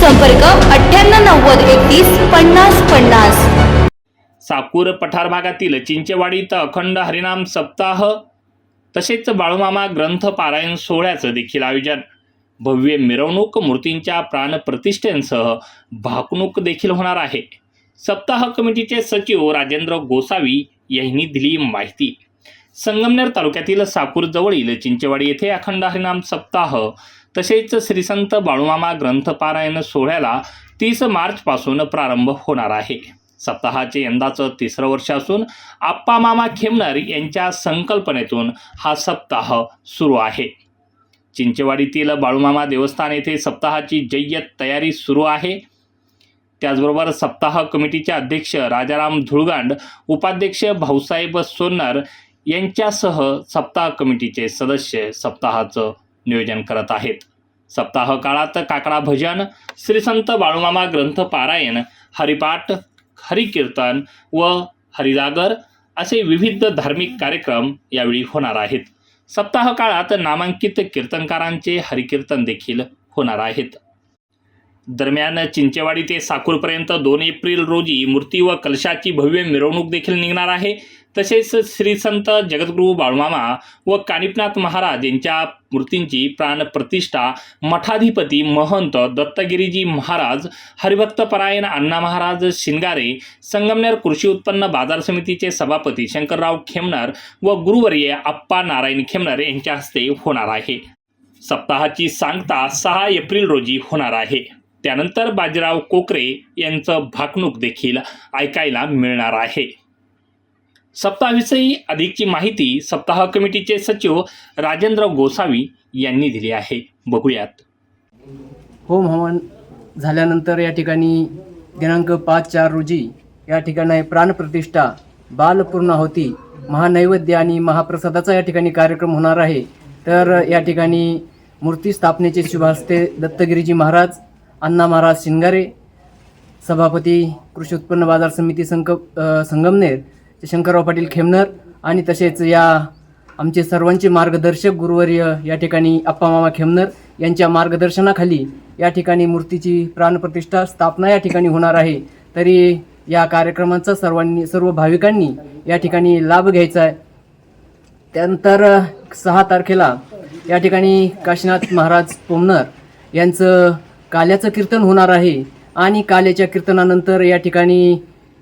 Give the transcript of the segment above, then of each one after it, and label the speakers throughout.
Speaker 1: संपर्क अठ्ठ्याण्णव नव्वद एकतीस पन्नास पन्नास.
Speaker 2: साकूर पठार भागातील चिंचेवाडीत अखंड हरिनाम सप्ताह तसेच बाळूमामा ग्रंथ पारायण सोहळ्याचं देखील आयोजन. भव्य मिरवणूक मूर्तींच्या प्राणप्रतिष्ठेंसह भाकणूक देखील होणार आहे. सप्ताह कमिटीचे सचिव राजेंद्र गोसावी यांनी दिली माहिती. संगमनेर तालुक्यातील साकूर जवळील चिंचेवाडी येथे अखंड हरिनाम सप्ताह तसेच श्रीसंत बाळूमामा ग्रंथपारायण सोहळ्याला तीस मार्चपासून प्रारंभ होणार आहे. सप्ताहाचे यंदाचं तिसरं वर्ष असून आप्पा मामा खेमनर यांच्या संकल्पनेतून हा सप्ताह सुरू आहे. चिंचेवाडीतील बाळूमामा देवस्थान येथे सप्ताहाची जय्यत तयारी सुरू आहे. त्याचबरोबर सप्ताह कमिटीचे अध्यक्ष राजाराम धुळगांड उपाध्यक्ष भाऊसाहेब सोन्नर यांच्यासह सप्ताह कमिटीचे सदस्य सप्ताहाचं नियोजन करत आहेत. सप्ताह काळात काकडा भजन श्रीसंत बाळूमामा ग्रंथ पारायण हरिपाठ हरिकीर्तन व हरिजागर असे विविध धार्मिक कार्यक्रम यावेळी होणार आहेत. सप्ताह काळात नामांकित कीर्तनकारांचे हरिकीर्तन देखील होणार आहेत. दरम्यान चिंचेवाडी ते साकूरपर्यंत दोन एप्रिल रोजी मूर्ती व कलशाची भव्य मिरवणूक देखील निघणार आहे. तसेच श्री संत जगद्गुरू बाळमामा व कानिपनाथ महाराज यांच्या मूर्तींची प्राणप्रतिष्ठा मठाधिपती महंत दत्तगिरीजी महाराज हरिभक्तपरायण अण्णा महाराज शिंगारे संगमनेर कृषी उत्पन्न बाजार समितीचे सभापती शंकरराव खेमनर व गुरुवर्य आप्पा नारायण खेमनर यांच्या हस्ते होणार आहे. सप्ताहाची सांगता सहा एप्रिल रोजी होणार आहे. त्यानंतर बाजीराव कोकरे यांचं भाकणूक देखील ऐकायला मिळणार आहे. सप्ताहाविषयी अधिकची माहिती सप्ताह कमिटीचे सचिव राजेंद्र गोसावी यांनी दिली आहे. बघूयात.
Speaker 3: होम हवन झाल्यानंतर या ठिकाणी दिनांक पाच चार रोजी या ठिकाणी प्राणप्रतिष्ठा बालपूर्णाहुती महानैवेद्य आणि महाप्रसादाचा या ठिकाणी कार्यक्रम होणार आहे. तर या ठिकाणी मूर्ती स्थापनेचे शुभास्ते दत्तगिरीजी महाराज अण्णा महाराज शिंगारे सभापती कृषी उत्पन्न बाजार समिती संक संगमनेर शंकरराव पाटील खेमनर आणि तसेच या आमचे सर्वांचे मार्गदर्शक गुरुवर्य या ठिकाणी अप्पा मामा खेमनर यांच्या मार्गदर्शनाखाली या ठिकाणी मूर्तीची प्राणप्रतिष्ठा स्थापना या ठिकाणी होणार आहे. तरी या कार्यक्रमाचा सर्वांनी सर्व भाविकांनी या ठिकाणी लाभ घ्यायचा आहे. त्यानंतर सहा तारखेला या ठिकाणी काशीनाथ महाराज पोमनर यांचं काल्याचं कीर्तन होणार आहे आणि काल्याच्या कीर्तनानंतर या ठिकाणी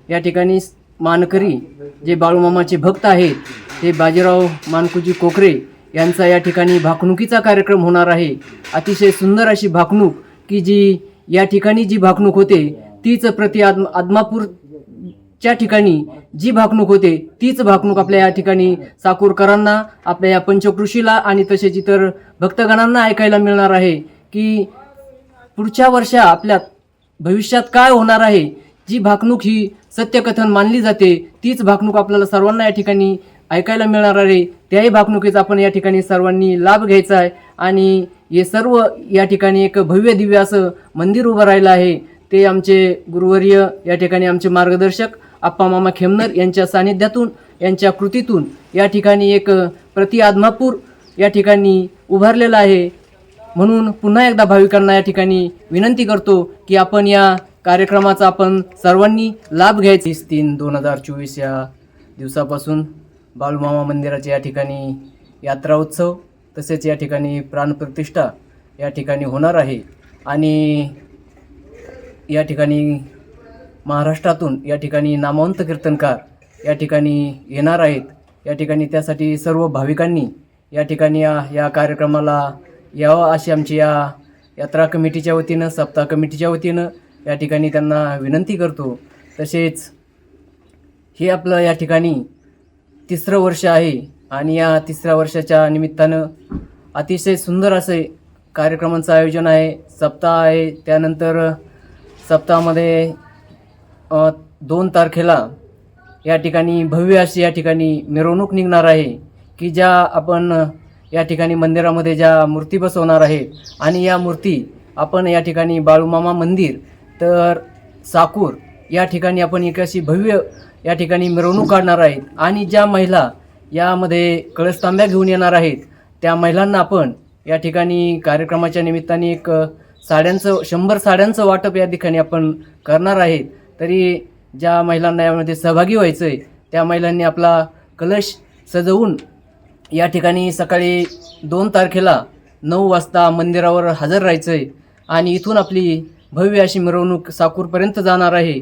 Speaker 3: या ठिकाणी मानकरी जे बाळूमामाचे भक्त आहेत ते बाजीराव मानकुजी कोकरे यांचा या ठिकाणी भाकणुकीचा कार्यक्रम होणार आहे. अतिशय सुंदर अशी भाकणूक की जी या ठिकाणी जी भाकणूक होते तीच प्रति आद आदमापूरच्या ठिकाणी जी भाकणूक होते तीच भाकणूक आपल्या या ठिकाणी साकूरकरांना आपल्या या पंचकृषीला आणि तसेच इतर भक्तगणांना ऐकायला मिळणार आहे की पुढच्या वर्षा आपल्या भविष्यात काय होणार आहे जी भाकणूक ही सत्यकथन मानली जाते तीच भाकणूक आपल्याला सर्वांना या ठिकाणी ऐकायला मिळणार आहे. त्याही भाकणुकीचा आपण या ठिकाणी सर्वांनी लाभ घ्यायचा आहे आणि हे सर्व या ठिकाणी एक भव्य दिव्य असं मंदिर उभं राहिलं आहे. ते आमचे गुरुवर्य या ठिकाणी आमचे मार्गदर्शक आप्पा मामा खेमनर यांच्या सानिध्यातून यांच्या कृतीतून या ठिकाणी एक प्रति आदमापूर या ठिकाणी उभारलेलं आहे. म्हणून पुन्हा एकदा भाविकांना या ठिकाणी विनंती करतो की आपण या कार्यक्रमाचा आपण सर्वांनी लाभ घ्यायची. तीन दोन हजार चोवीस या दिवसापासून बाळूमामा मंदिराच्या या ठिकाणी यात्रा उत्सव तसेच या ठिकाणी प्राणप्रतिष्ठा या ठिकाणी होणार आहे. आणि या ठिकाणी महाराष्ट्रातून या ठिकाणी नामवंत कीर्तनकार या ठिकाणी येणार आहेत. या ठिकाणी त्यासाठी सर्व भाविकांनी या ठिकाणी या या कार्यक्रमाला यावं अशी आमची या यात्रा कमिटीच्या वतीनं सप्ताह कमिटीच्या वतीनं या ठिकाणी त्यांना विनंती करतो. तसेच हे आपलं या ठिकाणी तिसरं वर्ष आहे आणि या तिसऱ्या वर्षाच्या निमित्तानं अतिशय सुंदर असे कार्यक्रमांचं आयोजन आहे. सप्ताह आहे. त्यानंतर सप्ताहामध्ये दोन तारखेला या ठिकाणी भव्य अशी या ठिकाणी मिरवणूक निघणार आहे की ज्या आपण या ठिकाणी मंदिरामध्ये ज्या मूर्ती बसवणार आहेत आणि या मूर्ती आपण या ठिकाणी बाळूमामा मंदिर तर साकूर या ठिकाणी आपण एक अशी भव्य या ठिकाणी मिरवणूक काढणार आहेत. आणि ज्या महिला यामध्ये कळसतांब्या घेऊन येणार आहेत त्या महिलांना आपण या ठिकाणी कार्यक्रमाच्या निमित्ताने एक साड्यांचं शंभर साड्यांचं वाटप या ठिकाणी आपण करणार आहेत. तरी ज्या महिलांना यामध्ये सहभागी व्हायचं आहे त्या महिलांनी आपला कलश सजवून या ठिकाणी सकाळी दोन तारखेला नऊ वाजता मंदिरावर हजर राहायचं आहे आणि इथून आपली भव्य अशी मिरवणूक साकूरपर्यंत जाणार आहे.